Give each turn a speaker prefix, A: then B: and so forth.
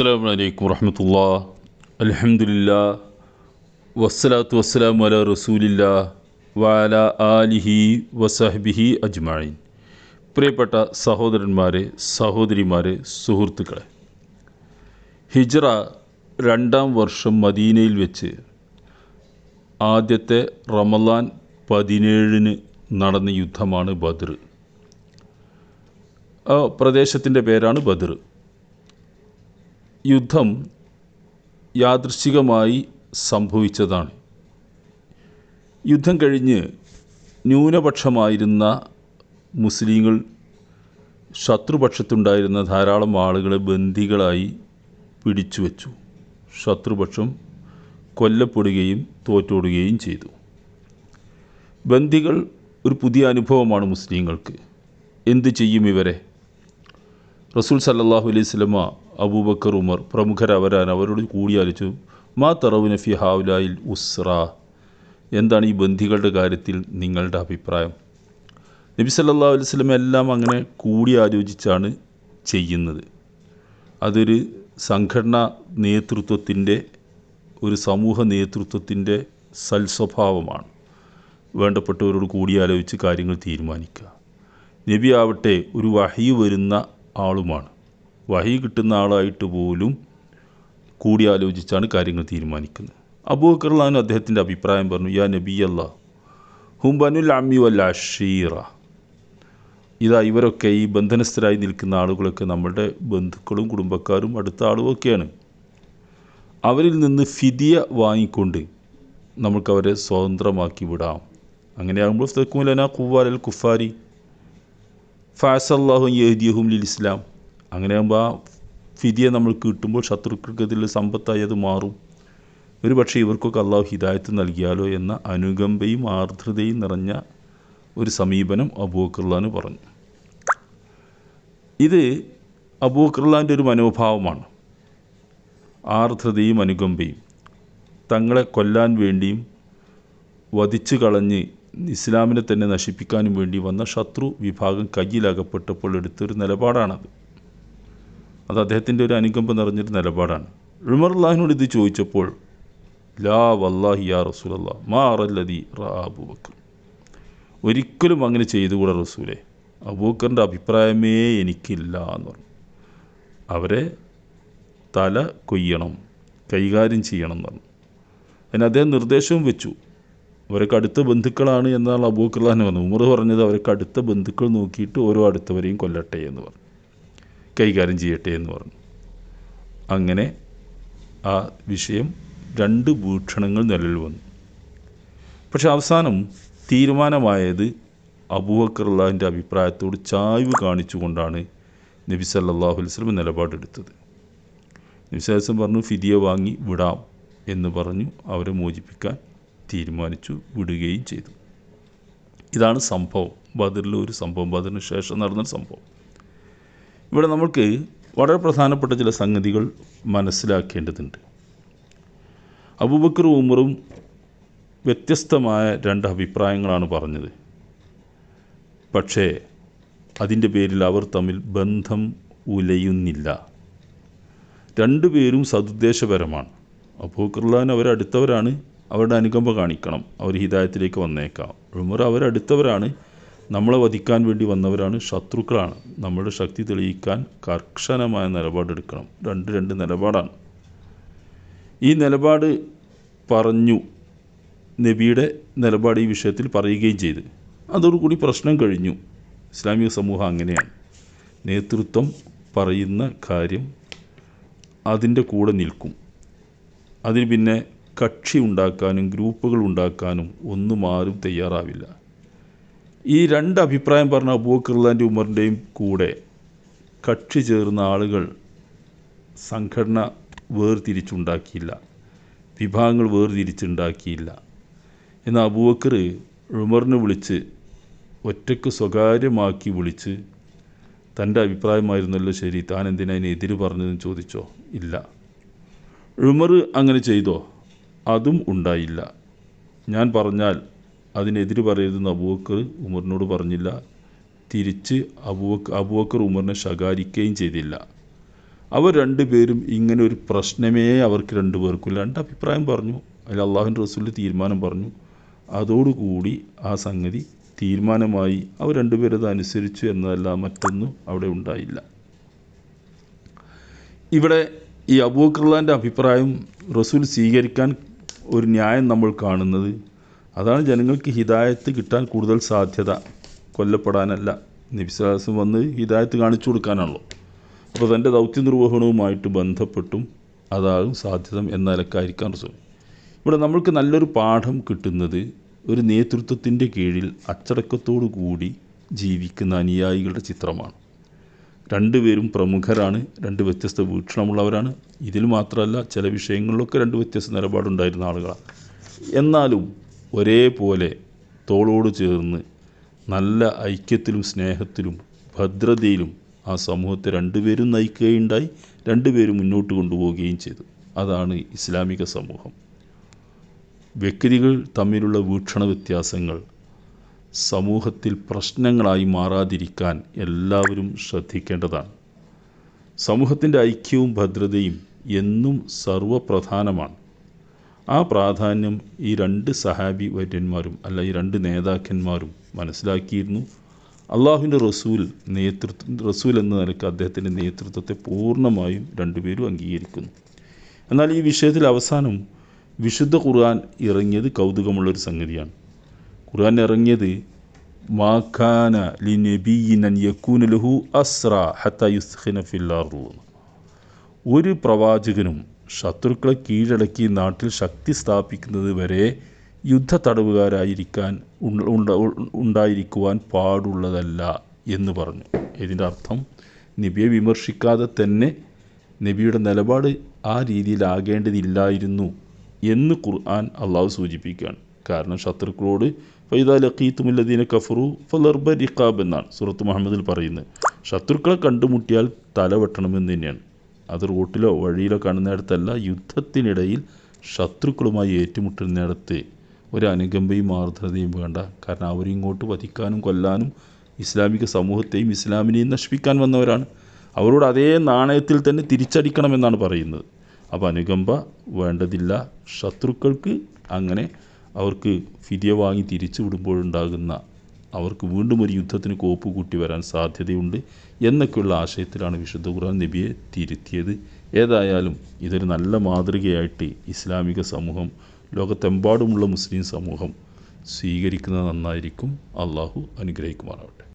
A: അസ്സാം വലൈക്കും വറഹമത്തുള്ള അലഹമുല്ല വസ്സലാത്തു വസ്സലാം വല റസൂലില്ല വാല ആലിഹി വസഹബിഹി അജ്മായിൻ പ്രിയപ്പെട്ട സഹോദരന്മാരെ സഹോദരിമാരെ സുഹൃത്തുക്കളെ. ഹിജ്റ രണ്ടാം വർഷം മദീനയിൽ വെച്ച് ആദ്യത്തെ റമലാൻ പതിനേഴിന് നടന്ന യുദ്ധമാണ് ബദർ. ആ പ്രദേശത്തിന്റെ പേരാണ് ബദർ. യുദ്ധം യാദൃശ്ചികമായി സംഭവിച്ചതാണ്. യുദ്ധം കഴിഞ്ഞ് ന്യൂനപക്ഷമായിരുന്ന മുസ്ലിങ്ങൾ ശത്രുപക്ഷത്തുണ്ടായിരുന്ന ധാരാളം ആളുകളെ ബന്ദികളായി പിടിച്ചു വച്ചു ശത്രുപക്ഷം കൊല്ലപ്പെടുകയും തോറ്റോടുകയും ചെയ്തു. ബന്ദികൾ ഒരു പുതിയ അനുഭവമാണ് മുസ്ലിങ്ങൾക്ക്. എന്തു ചെയ്യും ഇവരെ? റസൂൽ സല്ലാഹു അലൈഹി സ്വലമ അബൂബക്കർ ഉമർ പ്രമുഖരവരാൻ അവരോട് കൂടിയാലിച്ചു മാ തറവുന ഫി ഹാവുലായിൽ ഉസ്ര എന്താണ് ഈ ബന്ധികളുടെ കാര്യത്തിൽ നിങ്ങളുടെ അഭിപ്രായം? നബി സല്ലാ അലൈഹി സ്വലമ എല്ലാം അങ്ങനെ കൂടിയാലോചിച്ചാണ് ചെയ്യുന്നത്. അതൊരു സംഘടനാ നേതൃത്വത്തിന്റെ ഒരു സമൂഹ നേതൃത്വത്തിന്റെ സൽസ്വഭാവമാണ്. വേണ്ടപ്പെട്ടവരോട് കൂടിയാലോചിച്ച് കാര്യങ്ങൾ തീരുമാനിക്കുക. നബി ആവട്ടെ ഒരു വഹി വരുന്ന ആളുമാണ്. വഹി കിട്ടുന്ന ആളായിട്ട് പോലും കൂടിയാലോചിച്ചാണ് കാര്യങ്ങൾ തീരുമാനിക്കുന്നത്. അബൂക്കർലാൻ അദ്ദേഹത്തിന്റെ അഭിപ്രായം പറഞ്ഞു യാ നബി അല്ല ഹുംബനുൽ അമ്മി വല്ല ഷീറ ഇതാ ഇവരൊക്കെ ഈ ബന്ധനസ്ഥരായി നിൽക്കുന്ന ആളുകളൊക്കെ നമ്മളുടെ ബന്ധുക്കളും കുടുംബക്കാരും അടുത്ത ആളുമൊക്കെയാണ് അവരിൽ നിന്ന് ഫിദിയ വാങ്ങിക്കൊണ്ട് നമുക്കവരെ സ്വതന്ത്രമാക്കി വിടാം. അങ്ങനെയാകുമ്പോൾ തെക്കുമലന കുവാരൽ കുഫാരി ഫാസല്ലാഹു യഹ്ദിയഹും ലിൽ ഇസ്ലാം. അങ്ങനെയാകുമ്പോൾ ആ ഫിതിയെ നമ്മൾ കിട്ടുമ്പോൾ ശത്രുക്കൾക്കെതിരെ സമ്പത്തായി അത് മാറും. ഒരു പക്ഷേ ഇവർക്കൊക്കെ അള്ളാഹു ഹിദായത്ത് നൽകിയാലോ എന്ന അനുകമ്പയും ആർദ്രതയും നിറഞ്ഞ ഒരു സമീപനം അബൂഖർലാന് പറഞ്ഞു. ഇത് അബൂഖർലാന്റെ ഒരു മനോഭാവമാണ്. ആർദ്രതയും അനുകമ്പയും. തങ്ങളെ കൊല്ലാൻ വേണ്ടിയും വധിച്ചു കളഞ്ഞ് ഇസ്ലാമിനെ തന്നെ നശിപ്പിക്കാനും വേണ്ടി വന്ന ശത്രു വിഭാഗം കയ്യിലകപ്പെട്ടപ്പോൾ എടുത്തൊരു നിലപാടാണത്. അത് അദ്ദേഹത്തിന്റെ ഒരു അനുകമ്പ നിറഞ്ഞൊരു നിലപാടാണ്. ഉമർലാഹിനോട് ഇത് ചോദിച്ചപ്പോൾ ലാ വല്ലാഹി യാ റസൂലല്ലാ മാ അറല്ലതി റാ അബൂബക്കർ. ഒരിക്കലും അങ്ങനെ ചെയ്തുകൂടാ റസൂലെ അബൂക്കറിന്റെ അഭിപ്രായമേ എനിക്കില്ല എന്ന് പറഞ്ഞു. അവരെ തല കൊയ്യണം കൈകാര്യം ചെയ്യണം എന്ന് പറഞ്ഞു. അതിന് അദ്ദേഹം നിർദ്ദേശവും വെച്ചു. അവരൊക്കെ അടുത്ത ബന്ധുക്കളാണ് എന്നാണ് അബൂഖുർലാൻ പറഞ്ഞു ഉമർ പറഞ്ഞത് അവരൊക്കെ അടുത്ത ബന്ധുക്കൾ നോക്കിയിട്ട് ഓരോ അടുത്തവരെയും കൊല്ലട്ടെ എന്ന് പറഞ്ഞു. കൈകാര്യം ചെയ്യട്ടെ എന്ന് പറഞ്ഞു. അങ്ങനെ ആ വിഷയം രണ്ട് വീക്ഷണങ്ങൾ നിലവിൽ വന്നു. പക്ഷെ അവസാനം തീരുമാനമായത് അബൂബക്കറുള്ളാഹിന്റെ അഭിപ്രായത്തോട് ചായ്വ് കാണിച്ചുകൊണ്ടാണ് നബി സല്ലാഹു അലൈവലം നിലപാടെടുത്തത്. നബി പറഞ്ഞു ഫിദിയ വാങ്ങി വിടാം എന്ന് പറഞ്ഞു അവരെ മോചിപ്പിക്കാൻ. തീരുമാനിച്ചു വിടുകയും ചെയ്തു. ഇതാണ് സംഭവം. ബദറിലെ ഒരു സംഭവം ബദറിന് ശേഷം നടന്ന സംഭവം. ഇവിടെ നമ്മൾക്ക് വളരെ പ്രധാനപ്പെട്ട ചില സംഗതികൾ മനസ്സിലാക്കേണ്ടതുണ്ട്. അബൂബക്കർ ഉമറും വ്യത്യസ്തമായ രണ്ട് അഭിപ്രായങ്ങളാണ് പറഞ്ഞത്. പക്ഷേ അതിന്റെ പേരിൽ അവർ തമ്മിൽ ബന്ധം ഉലയുന്നില്ല. രണ്ടുപേരും സതുദ്ദേശപരമാണ്. അബൂക്കർലാൻ അവരടുത്തവരാണ്. അവരുടെ അനുകമ്പ കാണിക്കണം. അവർ ഹിതായത്തിലേക്ക് വന്നേക്കാം. ഉമർ അവരടുത്തവരാണ്. നമ്മളെ വധിക്കാൻ വേണ്ടി വന്നവരാണ്. ശത്രുക്കളാണ്. നമ്മുടെ ശക്തി തെളിയിക്കാൻ കർശനമായ നിലപാടെടുക്കണം. രണ്ട് രണ്ട് നിലപാടാണ്. ഈ നിലപാട് പറഞ്ഞു നബിയുടെ നിലപാട് ഈ വിഷയത്തിൽ പറയുകയും ചെയ്ത്. അതോടുകൂടി പ്രശ്നം കഴിഞ്ഞു. ഇസ്ലാമിക സമൂഹം അങ്ങനെയാണ്. നേതൃത്വം പറയുന്ന കാര്യം അതിന്റെ കൂടെ നിൽക്കും. അതിന് പിന്നെ കക്ഷി ഉണ്ടാക്കാനും ഗ്രൂപ്പുകൾ ഉണ്ടാക്കാനും ഒന്നും ആരും തയ്യാറാവില്ല. ഈ രണ്ട് അഭിപ്രായം പറഞ്ഞ അബൂക്കർലാന്റെ ഉമറിന്റെയും കൂടെ കക്ഷി ചേർന്ന ആളുകൾ സംഘടന വേർതിരിച്ചുണ്ടാക്കിയില്ല. വിഭാഗങ്ങൾ വേർതിരിച്ചുണ്ടാക്കിയില്ല. എന്നാൽ അബൂബക്കർ ഉമറിനെ വിളിച്ച് ഒറ്റയ്ക്ക് സ്വകാര്യമാക്കി വിളിച്ച് തന്റെ അഭിപ്രായമായിരുന്നല്ലോ ശരി താൻ എന്തിനാ അതിന് എതിര് പറഞ്ഞതെന്ന് ചോദിച്ചോ? ഇല്ല. ഉമർ അങ്ങനെ ചെയ്തോ? അതും ഉണ്ടായില്ല. ഞാൻ പറഞ്ഞാൽ അതിനെതിര് പറയരുതെന്ന് അബൂബക്കർ ഉമറിനോട് പറഞ്ഞില്ല. തിരിച്ച് അബൂബക്കർ അബൂബക്കർ ഉമറിനെ ശകാരിക്കുകയും ചെയ്തില്ല. അവർ രണ്ടുപേരും ഇങ്ങനെ ഒരു പ്രശ്നമേ അവർക്ക് രണ്ടുപേർക്കും രണ്ട് അഭിപ്രായം പറഞ്ഞു. അതിൽ അള്ളാഹുവിന്റെ റസൂലിന്റെ തീരുമാനം പറഞ്ഞു. അതോടുകൂടി ആ സംഗതി തീരുമാനമായി. അവർ രണ്ടുപേരത് അനുസരിച്ചു എന്നതല്ല മറ്റൊന്നും അവിടെ ഉണ്ടായില്ല. ഇവിടെ ഈ അബൂക്കർലാന്റെ അഭിപ്രായം റസൂൽ സ്വീകരിക്കാൻ ഒരു ന്യായം നമ്മൾ കാണുന്നത്. അതാണ് ജനങ്ങൾക്ക് ഹിദായത്ത് കിട്ടാൻ കൂടുതൽ സാധ്യത. കൊല്ലപ്പെടാനല്ല. നിബിസാസം വന്ന് ഹിദായത്ത് കാണിച്ചു കൊടുക്കാനാണല്ലോ. അപ്പോൾ തന്റെ ദൗത്യ നിർവഹണവുമായിട്ട് ബന്ധപ്പെട്ടും അതാകും സാധ്യത എന്ന നിലക്കായിരിക്കാൻ റസൂൽ. ഇവിടെ നമ്മൾക്ക് നല്ലൊരു പാഠം കിട്ടുന്നത് ഒരു നേതൃത്വത്തിന്റെ കീഴിൽ അച്ചടക്കത്തോടു കൂടി ജീവിക്കുന്ന അനുയായികളുടെ ചിത്രമാണ്. രണ്ടുപേരും പ്രമുഖരാണ് രണ്ട് വ്യത്യസ്ത വീക്ഷണമുള്ളവരാണ്. ഇതിൽ മാത്രമല്ല ചില വിഷയങ്ങളിലൊക്കെ രണ്ട് വ്യത്യസ്ത നിലപാടുണ്ടായിരുന്ന ആളുകളാണ്. എന്നാലും ഒരേപോലെ തോളോട് ചേർന്ന് നല്ല ഐക്യത്തിലും സ്നേഹത്തിലും ഭദ്രതയിലും ആ സമൂഹത്തെ രണ്ടുപേരും നയിക്കുകയുണ്ടായി രണ്ടുപേരും മുന്നോട്ട് കൊണ്ടുപോവുകയും ചെയ്തു. അതാണ് ഇസ്ലാമിക സമൂഹം. വ്യക്തികൾ തമ്മിലുള്ള വീക്ഷണ വ്യത്യാസങ്ങൾ സമൂഹത്തിൽ പ്രശ്നങ്ങളായി മാറാതിരിക്കാൻ എല്ലാവരും ശ്രദ്ധിക്കേണ്ടതാണ്. സമൂഹത്തിന്റെ ഐക്യവും ഭദ്രതയും എന്നും സർവപ്രധാനമാണ്. ആ പ്രാധാന്യം ഈ രണ്ട് സഹാബി വര്യന്മാരും അല്ല ഈ രണ്ട് നേതാക്കന്മാരും മനസ്സിലാക്കിയിരുന്നു. അള്ളാഹുവിന്റെ റസൂൽ നേതൃത്വം റസൂൽ എന്ന നിലയ്ക്ക് അദ്ദേഹത്തിന്റെ നേതൃത്വത്തെ പൂർണമായും രണ്ടുപേരും അംഗീകരിക്കുന്നു. എന്നാൽ ഈ വിഷയത്തിൽ അവസാനം വിശുദ്ധ ഖുർആൻ ഇറങ്ങിയത് കൗതുകമുള്ളൊരു സംഗതിയാണ്. ഖുർആൻ ഇറങ്ങിയത് മാഖാന ലി നബിയിനൻ യക്കൂന ലഹു അസ്ര ഹത്ത യുസ്ഖിന ഫില്ലാറു ഒരു പ്രവാചകനും ശത്രുക്കളെ കീഴടക്കി നാട്ടിൽ ശക്തി സ്ഥാപിക്കുന്നത് വരെ യുദ്ധ തടവുകാരായിരിക്കാൻ ഉണ്ട- ഉണ്ട- ഉണ്ടായിരിക്കുവാൻ പാടുള്ളതല്ല എന്ന് പറഞ്ഞു. ഇതിന്റെ അർത്ഥം നബിയെ വിമർശിക്കാതെ തന്നെ നബിയുടെ നിലപാട് ആ രീതിയിലാകേണ്ടതില്ലായിരുന്നു എന്ന് ഖുർആൻ അള്ളാഹു സൂചിപ്പിക്കുകയാണ്. കാരണം ശത്രുക്കളോട് ഫൈദ ലഖീത്തുമുല്ലദീന കഫറു ഫലർബ റിഖാബ് എന്നാണ് സുറത്ത് മുഹമ്മദിൽ പറയുന്നത്. ശത്രുക്കളെ കണ്ടുമുട്ടിയാൽ തല വെട്ടണമെന്ന് തന്നെയാണ്. അത് റോട്ടിലോ വഴിയിലോ കാണുന്നിടത്തല്ല യുദ്ധത്തിനിടയിൽ ശത്രുക്കളുമായി ഏറ്റുമുട്ടുന്നിടത്ത് ഒരു അനുകമ്പയും ആർദ്രതയും വേണ്ട. കാരണം അവരിങ്ങോട്ട് വധിക്കാനും കൊല്ലാനും ഇസ്ലാമിക സമൂഹത്തെയും ഇസ്ലാമിനെയും നശിപ്പിക്കാൻ വന്നവരാണ്. അവരോട് അതേ നാണയത്തിൽ തന്നെ തിരിച്ചടിക്കണമെന്നാണ് പറയുന്നത്. അപ്പോൾ അനുകമ്പ വേണ്ടതില്ല. ശത്രുക്കൾക്ക് അങ്ങനെ അവർക്ക് ഫിദിയ വാങ്ങി തിരിച്ചു വിടുമ്പോഴുണ്ടാകുന്ന അവർക്ക് വീണ്ടും ഒരു യുദ്ധത്തിന് കോപ്പ് കൂട്ടി വരാൻ സാധ്യതയുണ്ട് എന്നൊക്കെയുള്ള ആശയത്തിലാണ് വിശുദ്ധ ഖുർആൻ നബിയെ തിരുത്തിയത്. ഏതായാലും ഇതൊരു നല്ല മാതൃകയായിട്ട് ഇസ്ലാമിക സമൂഹം ലോകത്തെമ്പാടുമുള്ള മുസ്ലിം സമൂഹം സ്വീകരിക്കുന്നത് നന്നായിരിക്കും. അള്ളാഹു അനുഗ്രഹിക്കുമാറാവട്ടെ.